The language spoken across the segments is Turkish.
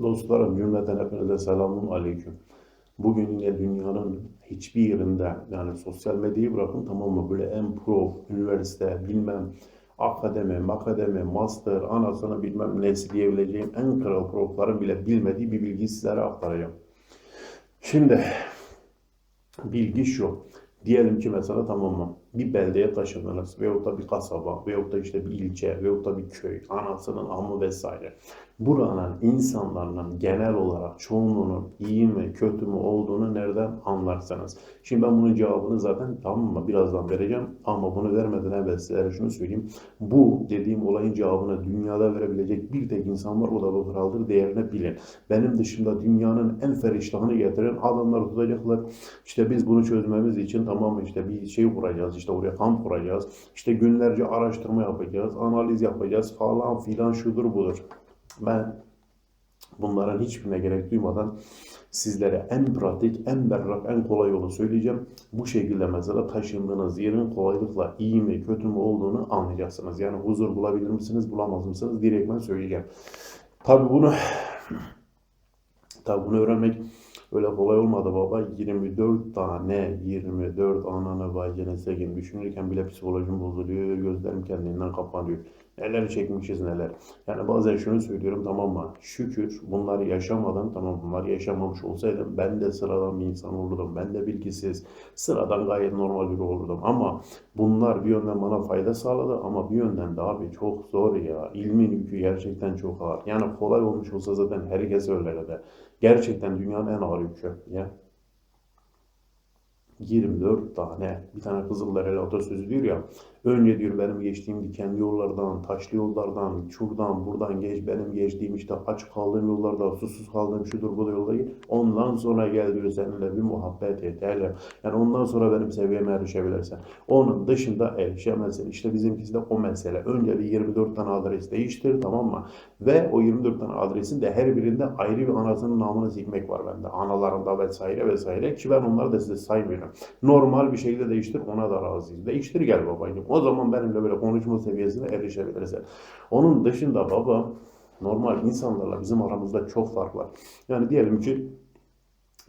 Dostlarım cümleten hepinize selamun aleyküm. Bugün yine dünyanın hiçbir yerinde yani sosyal medyayı bırakın tamam mı böyle en pro üniversite bilmem akademi, makademi, master, anasını bilmem nesi diyebileceğim en kral profların bile bilmediği bir bilgiyi sizlere aktaracağım. Şimdi bilgi şu. Diyelim ki mesela tamam mı? Bir beldeye taşındınız veyahut da bir kasaba veyahut da işte bir ilçe veyahut da bir köy, anasının amı vesaire. Buranın insanların genel olarak çoğunluğunun iyi mi kötü mü olduğunu nereden anlarsınız? Şimdi ben bunun cevabını zaten tamam mı birazdan vereceğim ama bunu vermeden evvel sizlere şunu söyleyeyim. Bu dediğim olayın cevabını dünyada verebilecek bir tek insan var o da bu kraldır değerini bilin. Benim dışında dünyanın en feriştahını getiren adamlar tutacaklar. İşte biz bunu çözmemiz için tamam işte bir şey kuracağız işte oraya kamp kuracağız. İşte günlerce araştırma yapacağız, analiz yapacağız falan filan şudur budur. Ben bunların hiçbirine gerek duymadan sizlere en pratik, en berrak, en kolay yolu söyleyeceğim. Bu şekilde mesela taşındığınız yerin kolaylıkla iyi mi kötü mü olduğunu anlayacaksınız. Yani huzur bulabilir misiniz, bulamaz mısınız? Direkt ben söyleyeceğim. Tabii bunu tabii bunu öğrenmek öyle kolay olmadı baba. 24 tane, 24 ananı bacını sekin düşünürken bile psikolojim bozuluyor, gözlerim kendinden kapanıyor. Neler çekmişiz neler. Yani bazen şunu söylüyorum tamam mı? Şükür bunları yaşamadan tamam bunları yaşamamış olsaydım ben de sıradan bir insan olurdum. Ben de bilgisiz, sıradan gayet normal biri olurdum. Ama bunlar bir yönden bana fayda sağladı ama bir yönden de abi çok zor ya. İlmin yükü gerçekten çok ağır. Yani kolay olmuş olsa zaten herkes öyle de. Gerçekten dünyanın en ağır yükü. Ya. 24 tane bir tane Kızılderili atasözü diyor ya önce diyor benim geçtiğim dikenli yollardan, taşlı yollardan, şuradan buradan geç benim geçtiğim işte aç kaldığım yollarda, susuz kaldığım şudur bu da yolda git. Ondan sonra gel diyor seninle bir muhabbet et. hele. Yani ondan sonra benim seviyeme erişebilirsen. Onun dışında erişemezsin. İşte bizimkisi de o mesele. Önce bir 24 tane adres değiştir tamam mı? Ve o 24 tane adresin de her birinde ayrı bir anasının namını sikmek var bende. Analarında vesaire vesaire ki ben onları da size saymıyorum. Normal bir şekilde değiştir ona da razıyız. Değiştir gel babacığım. O zaman benimle böyle konuşma seviyesine erişebilirsin. Onun dışında baba normal insanlarla bizim aramızda çok fark var. Yani diyelim ki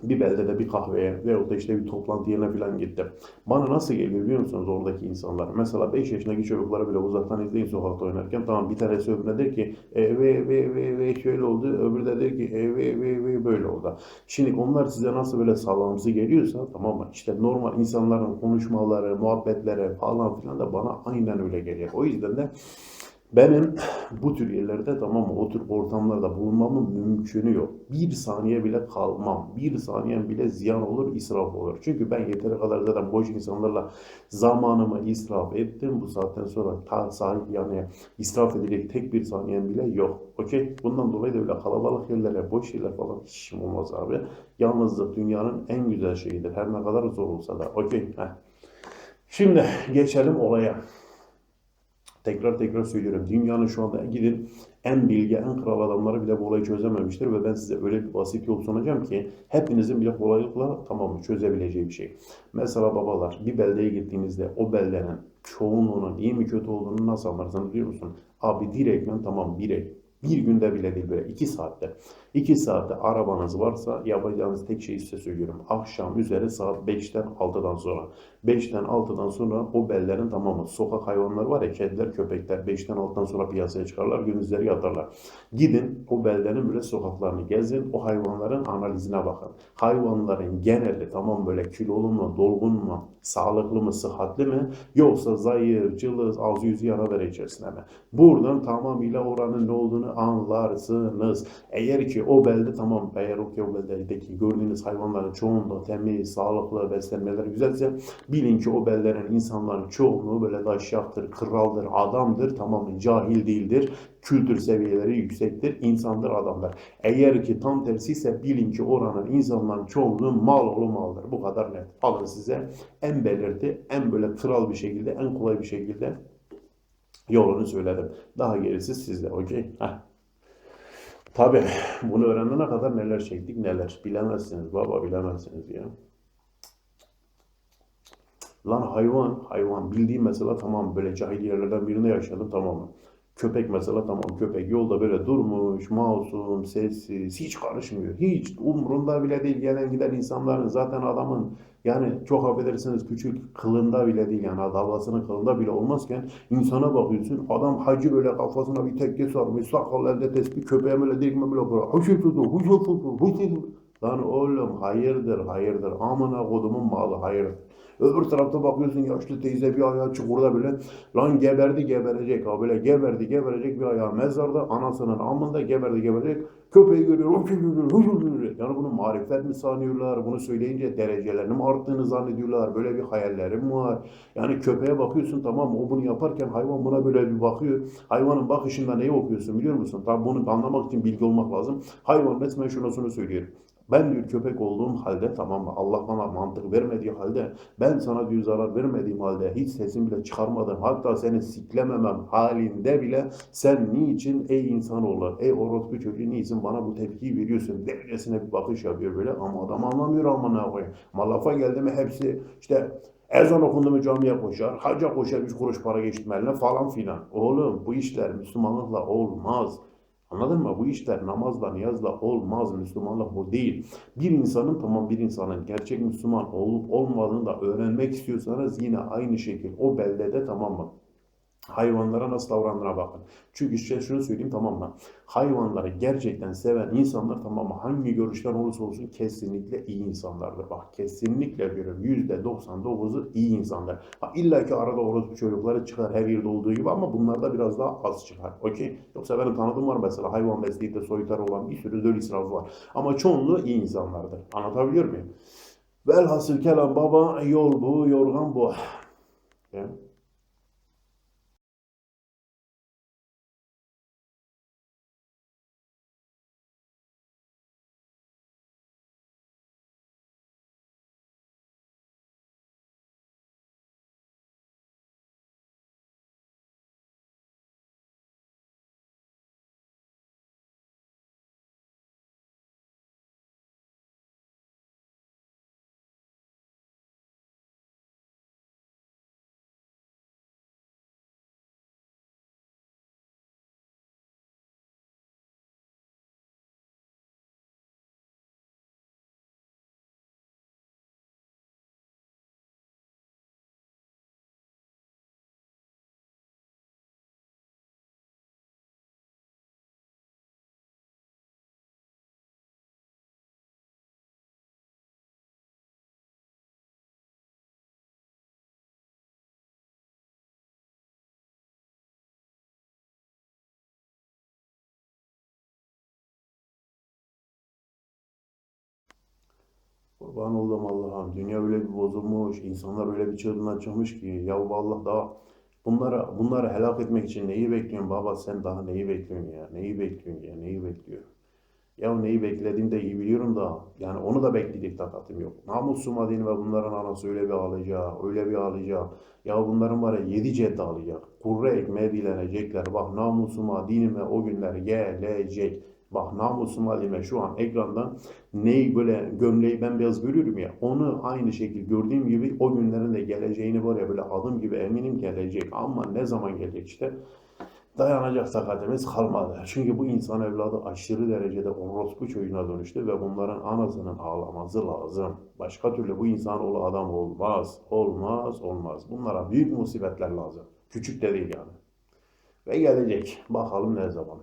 bir beldede bir kahveye veyahut da işte bir toplantı yerine falan gittim. Bana nasıl geliyor biliyor musunuz oradaki insanlar? Mesela 5 yaşındaki çocukları bile uzaktan izleyin sokakta oynarken. Tamam bir tanesi öbürüne der ki e, ve ve ve ve şöyle oldu. Öbürü de der ki e, ve ve ve böyle oldu. Şimdi onlar size nasıl böyle sağlamsı geliyorsa tamam mı? İşte normal insanların konuşmaları, muhabbetleri falan filan da bana aynen öyle geliyor. O yüzden de benim bu tür yerlerde tamam mı o tür ortamlarda bulunmamın mümkünü yok. Bir saniye bile kalmam. Bir saniye bile ziyan olur, israf olur. Çünkü ben yeteri kadar zaten boş insanlarla zamanımı israf ettim. Bu saatten sonra ta sahip yani israf edilecek tek bir saniyem bile yok. Okey? Bundan dolayı da öyle kalabalık yerlere, boş yerler falan hiç olmaz abi. Yalnızlık dünyanın en güzel şeyidir. Her ne kadar zor olsa da. Okey? Şimdi geçelim olaya. Tekrar tekrar söylüyorum. Dünyanın şu anda gidin en bilge, en kral adamları bile bu olayı çözememiştir ve ben size öyle bir basit yol sunacağım ki hepinizin bile kolaylıkla tamam mı çözebileceği bir şey. Mesela babalar bir beldeye gittiğinizde o beldenin çoğunluğunun iyi mi kötü olduğunu nasıl anlarsınız biliyor musun? Abi direktmen tamam direkt bir günde bile değil böyle iki saatte. İki saatte arabanız varsa yapacağınız tek şey size söylüyorum. Akşam üzeri saat 5'ten 6'dan sonra. 5'ten 6'dan sonra o bellerin tamamı sokak hayvanları var ya kediler köpekler 5'ten 6'dan sonra piyasaya çıkarlar gündüzleri yatarlar. Gidin o bellerin böyle sokaklarını gezin o hayvanların analizine bakın. Hayvanların geneli tamam böyle kilolu mu dolgun mu sağlıklı mı sıhhatli mi yoksa zayıf cılız ağzı yüzü bere içerisinde mi? Buradan tamamıyla oranın ne olduğunu anlarsınız. Eğer ki o belde tamam eğer ki o beldeki gördüğünüz hayvanların çoğunluğu temiz, sağlıklı, beslenmeleri güzelse bilin ki o bellerin insanların çoğunluğu böyle daşyaktır, kraldır, adamdır, tamam cahil değildir. Kültür seviyeleri yüksektir, insandır, adamlar. Eğer ki tam tersi ise bilin ki oranın insanların çoğunluğu mal oğlu maldır. Bu kadar net. Alın size en belirti, en böyle kral bir şekilde, en kolay bir şekilde yolunu söyledim. Daha gerisi sizde. Okey? Heh. Tabii bunu öğrenene kadar neler çektik neler. Bilemezsiniz baba bilemezsiniz ya. Lan hayvan, hayvan bildiğim mesela tamam böyle cahil yerlerden birinde yaşadım tamam mı? Köpek mesela tamam köpek yolda böyle durmuş, masum, sessiz, hiç karışmıyor. Hiç umrunda bile değil gelen giden insanların zaten adamın yani çok affedersiniz küçük kılında bile değil yani davasının kılında bile olmazken insana bakıyorsun adam hacı böyle kafasına bir tekke sarmış sakal elde tespih köpeğe böyle dirikme böyle böyle huşu tutu huşu tutu huşu Lan oğlum hayırdır hayırdır amına kodumun malı hayırdır. Öbür tarafta bakıyorsun yaşlı teyze bir ayağı çukurda böyle lan geberdi geberecek ha böyle geberdi geberecek bir ayağı mezarda anasının amında geberdi geberecek köpeği görüyor. Yani bunu marifet mi sanıyorlar bunu söyleyince derecelerinin arttığını zannediyorlar böyle bir hayallerim var. Yani köpeğe bakıyorsun tamam o bunu yaparken hayvan buna böyle bir bakıyor. Hayvanın bakışında neyi okuyorsun biliyor musun? Tabi bunu anlamak için bilgi olmak lazım. Hayvan resmen şunu söylüyor. Ben diyor köpek olduğum halde tamam mı? Allah bana mantık vermediği halde ben sana diyor zarar vermediğim halde hiç sesimi bile çıkarmadım. Hatta seni siklememem halinde bile sen niçin ey insanoğlu, ey orospu çocuğu niçin bana bu tepkiyi veriyorsun derecesine bir bakış yapıyor böyle ama adam anlamıyor ama ne koyayım. Ama lafa geldi mi hepsi işte Ezan okundu mu camiye koşar, hacca koşar, üç kuruş para geçtim falan filan. Oğlum bu işler Müslümanlıkla olmaz. Anladın mı? Bu işler namazla, niyazla olmaz. Müslümanlık bu değil. Bir insanın tamam bir insanın gerçek Müslüman olup olmadığını da öğrenmek istiyorsanız yine aynı şekilde o beldede tamam mı? Hayvanlara nasıl davrandığına bakın. Çünkü işte şunu söyleyeyim tamam mı? Hayvanları gerçekten seven insanlar tamam mı? Hangi görüşten olursa olsun kesinlikle iyi insanlardır. Bak kesinlikle diyorum %99'u iyi insanlar. Ha, illa ki arada orospu çocukları çıkar her yerde olduğu gibi ama bunlarda biraz daha az çıkar. Okey? Yoksa benim tanıdığım var mesela hayvan besleyip de soytar olan bir sürü döl israfı var. Ama çoğunluğu iyi insanlardır. Anlatabiliyor muyum? Velhasıl kelam baba yol bu, yorgan bu. Yani Kurban oldum Allah'ım. Dünya öyle bir bozulmuş, insanlar öyle bir çığırından çıkmış ki ya Allah daha bunlara bunları helak etmek için neyi bekliyorsun baba sen daha neyi bekliyorsun ya? Neyi bekliyorsun ya? Neyi bekliyorsun? Ya neyi beklediğini de iyi biliyorum da yani onu da bekleyecek takatım yok. Namussum adını ve bunların anası öyle bir ağlayacak, öyle bir ağlayacak. Ya bunların var ya yedi ceddi ağlayacak. Kurre ekmeğe dilenecekler. Bak namusuma, dinime o günler gelecek. Bak namusum halime şu an ekrandan neyi böyle gömleği ben beyaz görüyorum ya onu aynı şekilde gördüğüm gibi o günlerin de geleceğini var ya böyle adım gibi eminim gelecek ama ne zaman gelecek işte dayanacak takatimiz kalmadı. Çünkü bu insan evladı aşırı derecede orospu çocuğuna dönüştü ve bunların anasının ağlaması lazım. Başka türlü bu insan oğlu adam olmaz. Olmaz, olmaz. Bunlara büyük musibetler lazım. Küçük de değil yani. Ve gelecek. Bakalım ne zaman.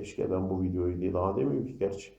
Keşke ben bu videoyu değil daha demiyorum ki gerçi.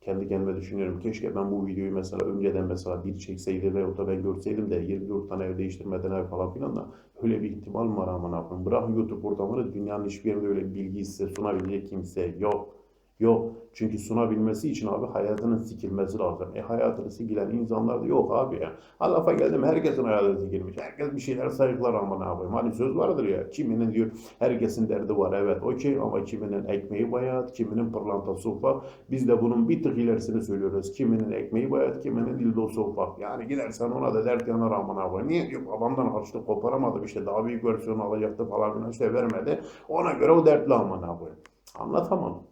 Kendi kendime düşünüyorum. Keşke ben bu videoyu mesela önceden mesela bir çekseydi veyahut da ben görseydim de 24 tane ev değiştirmeden ev falan filan da öyle bir ihtimal mi var aman. Bırak YouTube ortamını dünyanın hiçbir yerinde öyle bilgi size sunabilecek kimse yok. Yok. Çünkü sunabilmesi için abi hayatının sikilmesi lazım. E hayatını sikilen insanlar da yok abi ya. Ha lafa geldim herkesin hayatı sikilmiş. Herkes bir şeyler sayıklar ama ne yapayım. Hani söz vardır ya. Kiminin diyor herkesin derdi var evet okey ama kiminin ekmeği bayat, kiminin pırlantası ufak. Biz de bunun bir tık ilerisini söylüyoruz. Kiminin ekmeği bayat, kiminin dildosu ufak. Yani gidersen ona da dert yanar ama ne yapayım. Niye diyor babamdan harçlık koparamadım işte daha büyük versiyonu alacaktı falan filan işte vermedi. Ona göre o dertli ama ne yapayım. Anlatamam.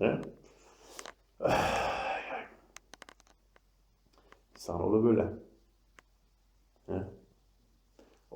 He? İnsanoğlu böyle. He?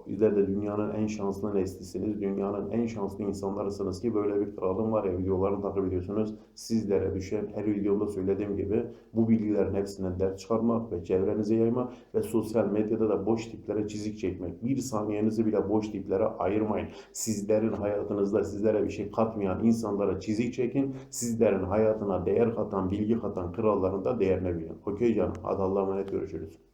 Yüzden de dünyanın en şanslı neslisiniz, dünyanın en şanslı insanlarısınız ki böyle bir kralım var ya videolarını takip ediyorsunuz. Sizlere düşen her videomda söylediğim gibi bu bilgilerin hepsinden ders çıkarmak ve çevrenize yaymak ve sosyal medyada da boş tiplere çizik çekmek. Bir saniyenizi bile boş tiplere ayırmayın. Sizlerin hayatınızda sizlere bir şey katmayan insanlara çizik çekin. Sizlerin hayatına değer katan, bilgi katan kralların da değerini bilin. Okey canım. Hadi Allah'a emanet görüşürüz.